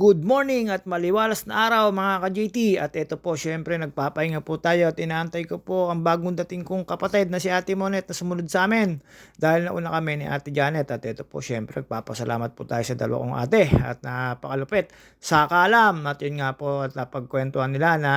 Good morning at maliwalas na araw mga ka-JT at ito po syempre nagpapahinga po tayo at inaantay ko po ang bagong dating kong kapatid na si Ate Monet na sumunod sa amin dahil nauna kami ni Ate Janet at ito po syempre nagpapasalamat po tayo sa dalawa kong ate at napakalupit sa kalam at yun nga po at napagkwentuhan nila na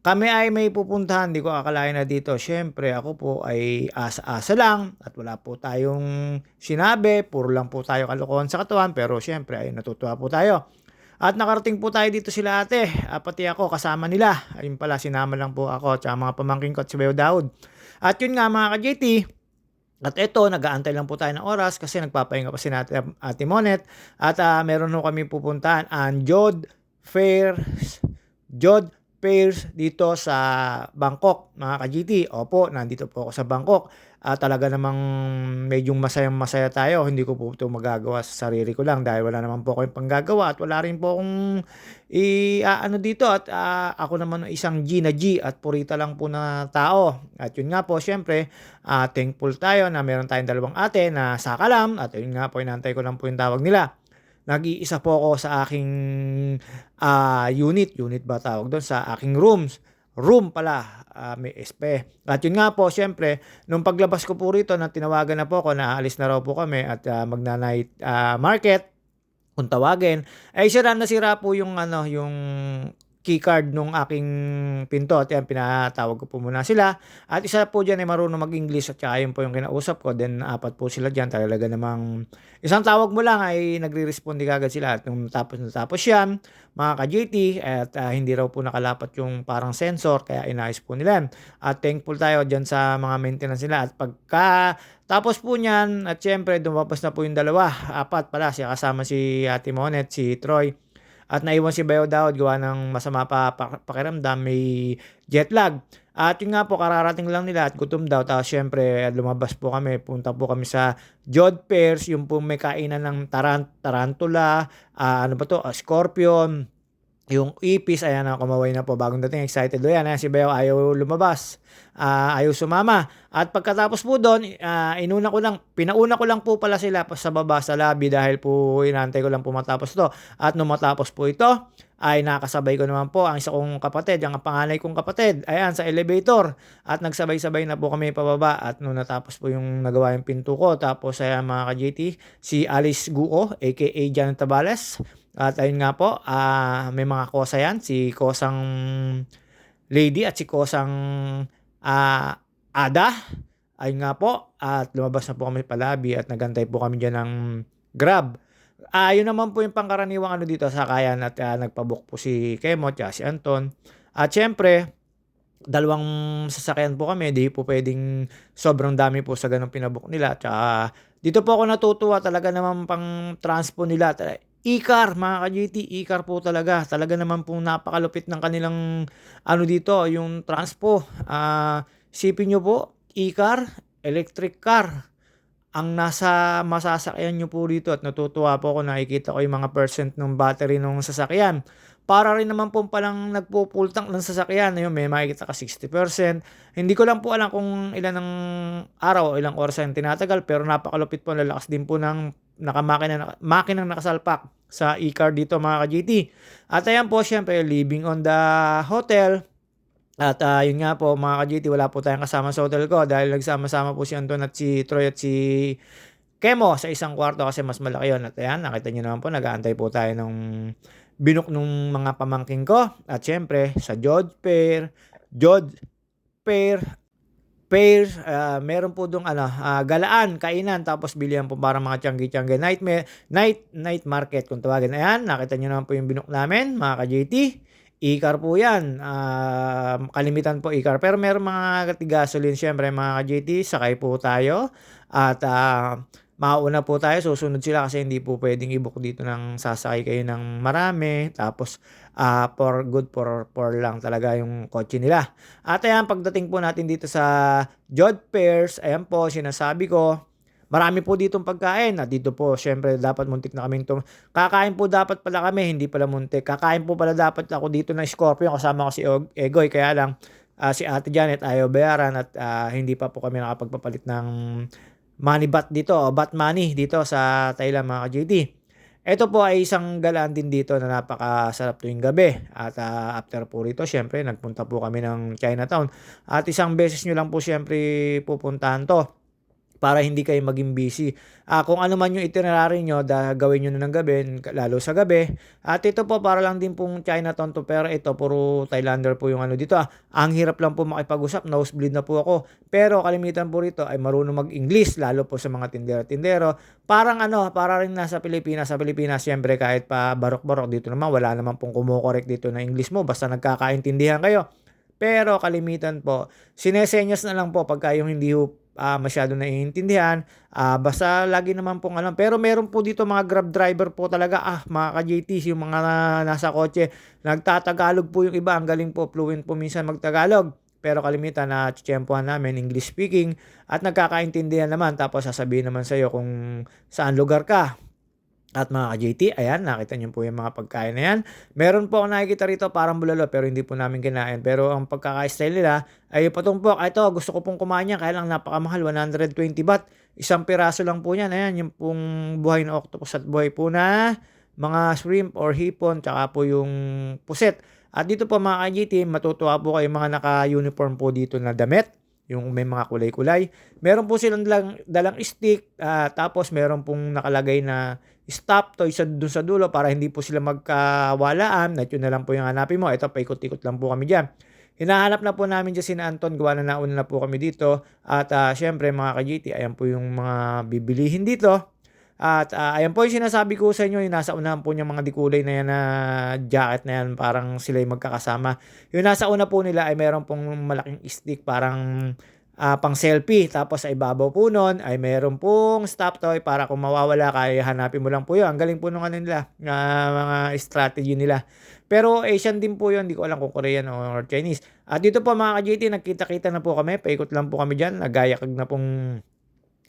kami ay may pupuntahan, di ko akalain na dito. Syempre, ako po ay asa-asa lang at wala po tayong sinabi. Puro lang po tayo kalokohan sa katawan. Pero syempre, ay natutuwa po tayo. At nakarating po tayo dito sila ate. Ah, pati ako kasama nila. Ayun pala, sinama lang po ako at mga pamangking ko at si Bayo Daud. At yun nga mga ka-JT, at ito, nag-aantay lang po tayo ng oras kasi nagpapahinga pa si natin Ate Monet. At uh, meron ho kami pupuntahan ang Jod Fairs, Jod Fairs dito sa Bangkok, mga ka-GT. Opo, nandito po ako sa Bangkok. Uh, talaga namang medyo masayang masaya tayo. Hindi ko po ito magagawa sa sarili ko lang dahil wala naman po akong panggagawa at wala rin po akong i, uh, ano dito. At uh, ako naman isang G na G at purita lang po na tao. At yun nga po, syempre, uh, thankful tayo na meron tayong dalawang ate na sakalam. At yun nga po, inantay ko lang po yung tawag nila nag-iisa po ako sa aking uh, unit, unit ba tawag doon, sa aking rooms. Room pala, uh, may SP. At yun nga po, syempre, nung paglabas ko po rito, na tinawagan na po ako, naalis na raw po kami at uh, magna-night uh, market, kung tawagin, ay sira na sira po yung ano, yung keycard nung aking pinto. At yan pinatawag ko po muna sila. At isa po dyan ay marunong mag-English. At saka yun po yung kinausap ko. Then apat po sila dyan. Talaga namang isang tawag mo lang ay nagre-responde kagad sila. At nung tapos natapos yan mga ka-JT at uh, hindi raw po nakalapat yung parang sensor. Kaya inayos po nila at thankful tayo dyan sa mga maintenance nila. At pagka tapos po niyan at syempre dumabas na po yung dalawa. Apat pala. Siya kasama si Ate Monet si Troy at naiwan si Bayo Daud gawa ng masama pa pakiramdam, may jet lag. At yun nga po, kararating lang nila at gutom daw. Tapos syempre, lumabas po kami. Punta po kami sa Jod yung po may kainan ng tarant tarantula, uh, ano ba to, uh, scorpion, yung ipis, ayan na, kumaway na po. Bagong dating, excited do yan. Ayan, si Beo ayaw lumabas. Uh, ayaw sumama. At pagkatapos po doon, uh, inuna ko lang, pinauna ko lang po pala sila sa baba sa lobby dahil po inantay ko lang po matapos to. At nung matapos po ito, ay nakasabay ko naman po ang isa kong kapatid, ang panganay kong kapatid, ayan, sa elevator. At nagsabay-sabay na po kami pababa. At nung natapos po yung nagawa yung pinto ko, tapos ayan mga ka-JT, si Alice Guo, aka Janet Tabales, at ayun nga po, uh, may mga kosa yan. Si Kosang Lady at si Kosang uh, Ada. Ayun nga po. At lumabas na po kami palabi at nagantay po kami dyan ng Grab. Uh, naman po yung pangkaraniwang ano dito sa kayan at uh, nagpabook po si Kemo at si Anton. At syempre, dalawang sasakyan po kami, di po pwedeng sobrang dami po sa ganong pinabook nila. Tsaka dito po ako natutuwa talaga naman pang transpo nila. Icar, mga ka-GT, Icar po talaga. Talaga naman pong napakalupit ng kanilang ano dito, yung transpo. Uh, sipin nyo po, Icar, electric car. Ang nasa masasakyan nyo po dito at natutuwa po ako nakikita ko yung mga percent ng battery ng sasakyan. Para rin naman po palang nagpupultang ng sasakyan. Ayun, may makikita ka 60%. Hindi ko lang po alam kung ilan ng araw o ilang oras ang tinatagal pero napakalupit po, lalakas din po ng nakamakina, makinang nakasalpak sa e-card dito mga ka-GT. At ayan po, syempre, living on the hotel. At uh, yun nga po, mga ka-GT, wala po tayong kasama sa hotel ko dahil nagsama-sama po si Anton at si Troy at si Kemo sa isang kwarto kasi mas malaki yun. At ayan, nakita nyo naman po, nag-aantay po tayo nung binok nung mga pamangking ko. At syempre, sa Jod Pair, Jod Pair, pairs, uh, meron po dong ano, uh, galaan, kainan, tapos bilihan po para mga tiyanggi-tiyanggi. Night, night, night market kung tawagin. Ayan, nakita nyo naman po yung binok namin, mga ka-JT. E-car po yan. Uh, kalimitan po e-car. Pero meron mga gasoline, syempre mga ka-JT, sakay po tayo. At uh, mauna po tayo, susunod sila kasi hindi po pwedeng i-book dito ng sasakay kayo ng marami. Tapos, uh, for good for, for lang talaga yung kotse nila. At ayan, pagdating po natin dito sa Jod ayan po, sinasabi ko, Marami po ditong pagkain. At dito po, syempre, dapat muntik na kaming tum- Kakain po dapat pala kami, hindi pala muntik. Kakain po pala dapat ako dito ng Scorpio, kasama ko si Egoy. Kaya lang, uh, si Ate Janet ayaw bayaran at uh, hindi pa po kami nakapagpapalit ng money bat dito, o bat money dito sa Thailand mga ka-JT. Ito po ay isang galaan din dito na napakasarap tuwing gabi. At, ah, after po rito siyempre nagpunta po kami ng Chinatown. At isang beses niyo lang po siyempre pupuntahan 'to para hindi kayo maging busy. Ah, kung ano man yung itinerary niyo da gawin niyo na ng gabi, lalo sa gabi. At ito po para lang din pong Chinatown 'to pero ito puro Thailander po yung ano dito, ah. Ang hirap lang po makipag-usap, nosebleed na po ako. Pero kalimitan po rito ay marunong mag-English lalo po sa mga tindero-tindero. Parang ano, para rin nasa Pilipinas. Sa Pilipinas siyempre kahit pa barok-barok dito naman wala naman pong kumo-correct dito na English mo basta nagkakaintindihan kayo. Pero kalimitan po, sinesenyas na lang po pagka yung hindi ah, masyado naiintindihan. Ah, basta lagi naman pong alam. Pero meron po dito mga Grab driver po talaga, ah, mga ka-JTs, yung mga nasa kotse, nagtatagalog po yung iba. Ang galing po, fluent po minsan magtagalog. Pero kalimitan na tiyempohan namin English speaking at nagkakaintindihan naman tapos sasabihin naman sa'yo kung saan lugar ka. At mga ka-JT, ayan, nakita niyo po yung mga pagkain na yan. Meron po ako nakikita rito parang bulalo pero hindi po namin kinain. Pero ang pagkaka-style nila ay patumpok. Ito, gusto ko pong kumain yan kaya lang napakamahal, 120 baht. Isang piraso lang po yan. Ayan, yung pong buhay na octopus at buhay po na mga shrimp or hipon, tsaka po yung puset. At dito po mga ka-JT, matutuwa po kayo mga naka-uniform po dito na damit yung may mga kulay-kulay. Meron po silang dalang, dalang stick, ah, tapos meron pong nakalagay na stop toy sa dun sa dulo para hindi po sila magkawalaan. At yun na lang po yung hanapin mo. Ito, paikot-ikot lang po kami dyan. Hinahanap na po namin dyan si Anton, gawa na nauna na po kami dito. At ah, syempre mga ka-GT, ayan po yung mga bibilihin dito. At ah, ayan po yung sinasabi ko sa inyo, yung nasa unahan po niya mga dikulay na yan na jacket na yan, parang sila yung magkakasama. Yung nasa una po nila ay meron pong malaking stick, parang ah, pang selfie. Tapos sa ibabaw po nun ay meron pong stop toy para kung mawawala kaya hanapin mo lang po yun. Ang galing po nung ano nila, na mga strategy nila. Pero Asian din po yun, hindi ko alam kung Korean or Chinese. At dito po mga ka-JT, nagkita-kita na po kami, paikot lang po kami dyan, nagayakag na pong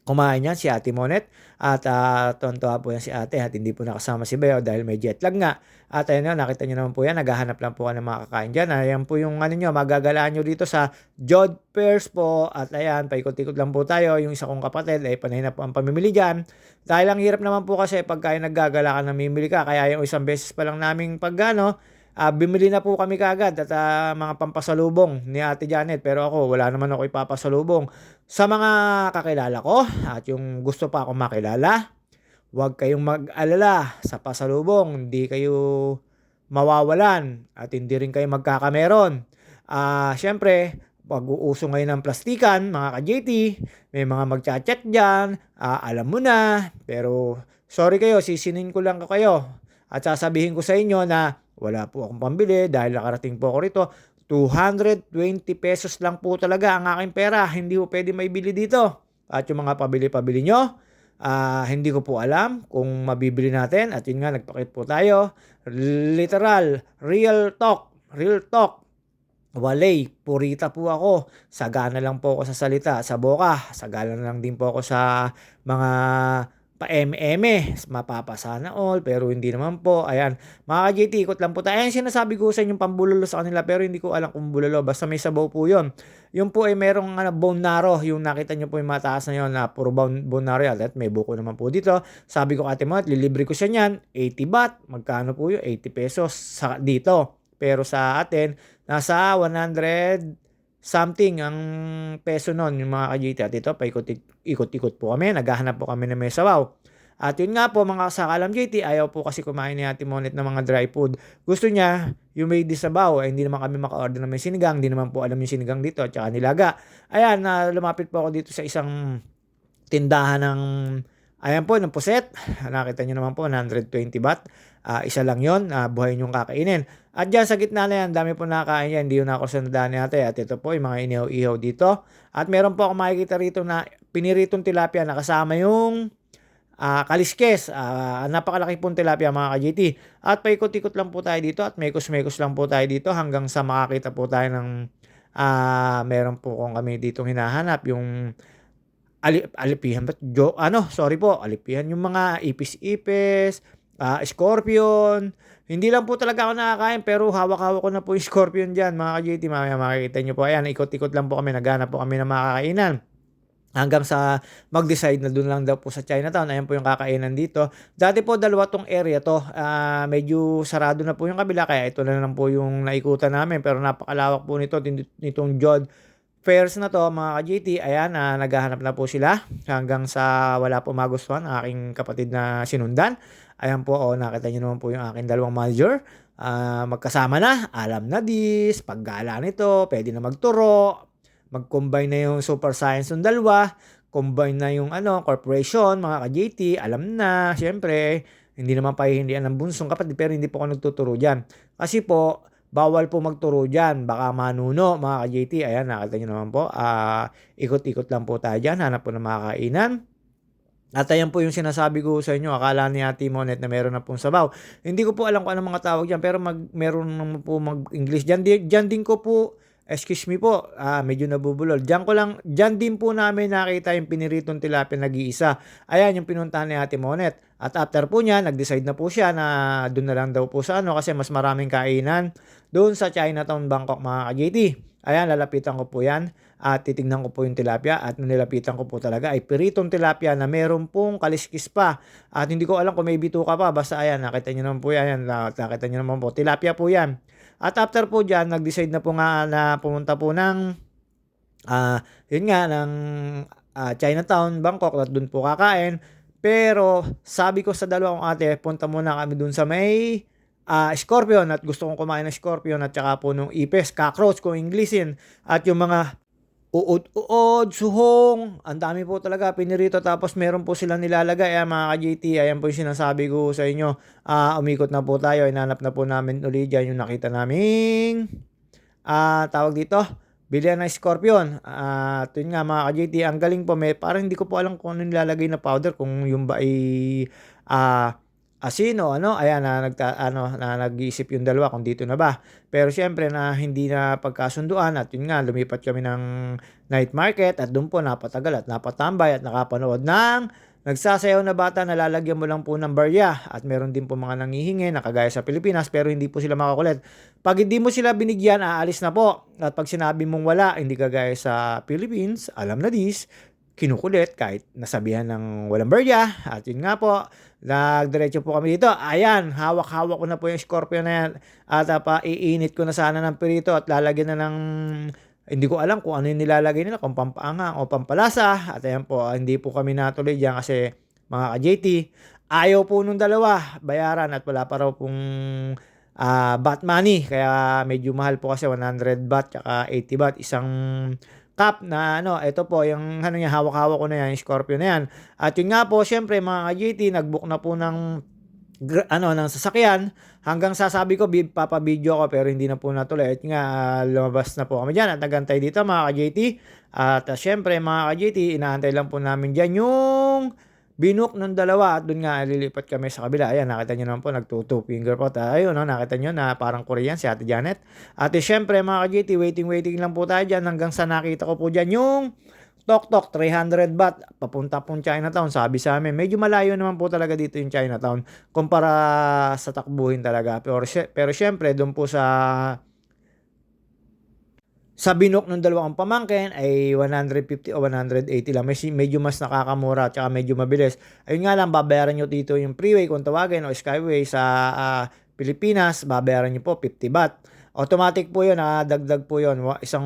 kumain yan si Ate Monet at uh, tontuwa po yan si ate at hindi po nakasama si Beo dahil may jet lag nga. At ayun na, nakita nyo naman po yan, naghahanap lang po ng mga kakain dyan. Ayan po yung ano nyo, magagalaan nyo dito sa Jod Pairs po. At ayan, paikot-ikot lang po tayo. Yung isa kong kapatid ay panay na po ang pamimili dyan. Dahil ang hirap naman po kasi pagka naggagala ka na mimili ka. Kaya yung isang beses pa lang naming pagano, uh, bumili na po kami kagad at uh, mga pampasalubong ni Ate Janet. Pero ako, wala naman ako ipapasalubong. Sa mga kakilala ko at yung gusto pa akong makilala, huwag kayong mag-alala sa pasalubong. Hindi kayo mawawalan at hindi rin kayo magkakameron. Ah, uh, syempre, pag-uuso ngayon ng plastikan, mga ka-JT, may mga magchat-chat dyan, uh, alam mo na, pero sorry kayo, sisinin ko lang kayo. At sasabihin ko sa inyo na wala po akong pambili dahil nakarating po ako rito. 220 pesos lang po talaga ang aking pera. Hindi po pwede maibili dito. At yung mga pabili-pabili nyo, uh, hindi ko po alam kung mabibili natin. At yun nga, nagpakit po tayo. Literal, real talk, real talk. Walay, purita po ako. Sagana lang po ako sa salita, sa boka. Sagana lang din po ako sa mga pa-MM, mapapasana all, pero hindi naman po. Ayan, mga ka-JT, ikot lang po tayo. Ayan, sinasabi ko sa inyong pambulalo sa kanila, pero hindi ko alam kung bulalo. Basta may sabaw po yon Yung po ay merong ano, bone marrow, yung nakita nyo po yung mataas na yun, na puro bone, bone marrow yan. At may buko naman po dito. Sabi ko ate mo, at lilibre ko siya niyan, 80 baht. Magkano po yun? 80 pesos sa, dito. Pero sa atin, nasa 100 something ang peso noon yung mga ka-JT. At ito, paikot-ikot po kami. Naghahanap po kami ng may sabaw. At yun nga po mga sakalam JT, ayaw po kasi kumain ni Ate Monet ng mga dry food. Gusto niya yung may disabaw. Eh, hindi naman kami maka-order ng may sinigang. Hindi naman po alam yung sinigang dito at saka nilaga. Ayan, na lumapit po ako dito sa isang tindahan ng Ayan po, ng puset. Nakita nyo naman po, 120 baht. Uh, isa lang yon uh, buhay nyong kakainin. At dyan sa gitna na yan, dami po nakakain yan. Hindi yun ako sandaan ni ate. At ito po, yung mga inihaw-ihaw dito. At meron po ako makikita rito na piniritong tilapia na kasama yung uh, kaliskes. Uh, napakalaki pong tilapia mga ka-GT. At paikot-ikot lang po tayo dito at mekos-mekos lang po tayo dito hanggang sa makakita po tayo ng uh, meron po kung kami dito hinahanap yung ali, alipihan ba? Jo, ano, sorry po, alipihan yung mga ipis-ipis, uh, scorpion. Hindi lang po talaga ako nakakain pero hawak-hawak ko na po yung scorpion dyan mga ka-JT. Mamaya makikita nyo po. Ayan, ikot-ikot lang po kami. Naghanap po kami ng mga kakainan. hanggang sa mag-decide na doon lang daw po sa Chinatown. Ayan po yung kakainan dito. Dati po dalawa tong area to. Ah, medyo sarado na po yung kabila kaya ito na lang po yung naikutan namin pero napakalawak po nito nitong Jod Fairs na to mga ka-JT. Ayan, ah, naghahanap na po sila hanggang sa wala po magustuhan ang aking kapatid na sinundan. Ayan po, oh, nakita niyo naman po yung aking dalawang manager. Ah, magkasama na, alam na this, paggala nito, pwede na magturo, mag-combine na yung super science ng dalawa, combine na yung ano, corporation, mga ka-JT, alam na, syempre, hindi naman pahihindihan ng bunsong kapatid, pero hindi po ako nagtuturo dyan. Kasi po, bawal po magturo dyan, baka manuno, mga ka-JT, ayan, nakita nyo naman po, ah, ikot-ikot lang po tayo dyan, hanap po ng mga kainan. At ayan po yung sinasabi ko sa inyo, akala ni Ate Monet na meron na pong sabaw. Hindi ko po alam kung anong mga tawag dyan, pero mag, meron naman po mag-English dyan. Dyan din ko po, excuse me po, ah, medyo nabubulol. Dyan ko lang, dyan din po namin nakita yung piniritong tilapia nag-iisa. Ayan yung pinuntahan ni Ate Monet. At after po niya, nag-decide na po siya na doon na lang daw po sa ano kasi mas maraming kainan doon sa Chinatown, Bangkok mga ka-JT. Ayan, lalapitan ko po yan at titignan ko po yung tilapia at nilapitan ko po talaga ay piritong tilapia na meron pong kaliskis pa. At hindi ko alam kung may bituka pa. Basta ayan, nakita nyo naman po yan. Nakita nyo naman po. Tilapia po yan. At after po dyan, nag-decide na po nga na pumunta po ng, ah yun nga, ng ah, Chinatown, Bangkok. At doon po kakain. Pero sabi ko sa dalawang ate, punta muna kami doon sa may ah, scorpion at gusto kong kumain ng scorpion at saka po nung ipis, cockroach kung Englishin at yung mga uod-uod, suhong, ang dami po talaga pinirito. Tapos meron po silang nilalagay. Ayan mga ka-JT, ayan po yung sinasabi ko sa inyo. Ah umikot na po tayo, inanap na po namin ulit dyan yung nakita naming ah tawag dito, bilihan ng scorpion. At yun nga mga ka-JT, ang galing po. May parang hindi ko po alam kung ano nilalagay na powder kung yung ba ay ah asin o ano, ayan na, nagta, ano, na nag-iisip yung dalawa kung dito na ba. Pero syempre na hindi na pagkasunduan at yun nga, lumipat kami ng night market at doon po napatagal at napatambay at nakapanood ng nagsasayaw na bata na lalagyan mo lang po ng barya at meron din po mga nangihingi na kagaya sa Pilipinas pero hindi po sila makakulit. Pag hindi mo sila binigyan, aalis na po. At pag sinabi mong wala, hindi kagaya sa Philippines, alam na this, kinukulit kahit nasabihan ng walang barya. At yun nga po, nagdiretso po kami dito. Ayan, hawak-hawak ko na po yung scorpion na yan. At uh, pa, iinit ko na sana ng pirito at lalagyan na ng hindi ko alam kung ano yung nilalagay nila, kung pampaanga o pampalasa. At ayan po, hindi po kami natuloy dyan kasi mga ka-JT, ayaw po nung dalawa bayaran at wala pa raw pong uh, bat money. Kaya medyo mahal po kasi 100 bat at 80 bat. Isang cup na ano, ito po, yung ano niya, hawak-hawak ko na yan, yung Scorpio na yan. At yun nga po, syempre mga ka-JT, nag-book na po ng ano ng sasakyan. Hanggang sasabi ko papa-video ko pero hindi na po natuloy. At nga lumabas na po kami diyan at nagantay dito mga ka-JT at uh, syempre mga ka-JT inaantay lang po namin diyan yung binook ng dalawa at doon nga lilipat kami sa kabila. Ayan, nakita nyo naman po, nagtuto finger po. Ayun, no, nakita nyo na parang Korean si Ate Janet. At eh, syempre mga ka-GT, waiting, waiting lang po tayo dyan hanggang sa nakita ko po dyan yung Tok Tok 300 baht papunta pong Chinatown sabi sa amin medyo malayo naman po talaga dito yung Chinatown kumpara sa takbuhin talaga pero pero syempre doon po sa sa binok ng dalawang pamangkin ay 150 o 180 lang. May, medyo mas nakakamura at medyo mabilis. Ayun nga lang, babayaran nyo dito yung freeway kung tawagin o skyway sa uh, Pilipinas, babayaran nyo po 50 baht. Automatic po yun, dagdag po yun. Isang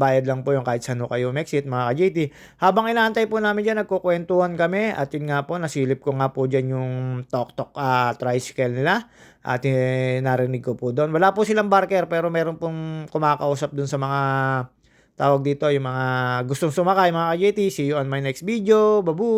bayad lang po yun kahit saan kayo exit, mga ka-JT. Habang inaantay po namin dyan, nagkukwentuhan kami. At yun nga po, nasilip ko nga po dyan yung tok-tok uh, tricycle nila. At eh, narinig ko po doon. Wala po silang barker pero meron pong kumakausap doon sa mga tawag dito, yung mga gustong sumakay, mga ka-JT. See you on my next video. Babu!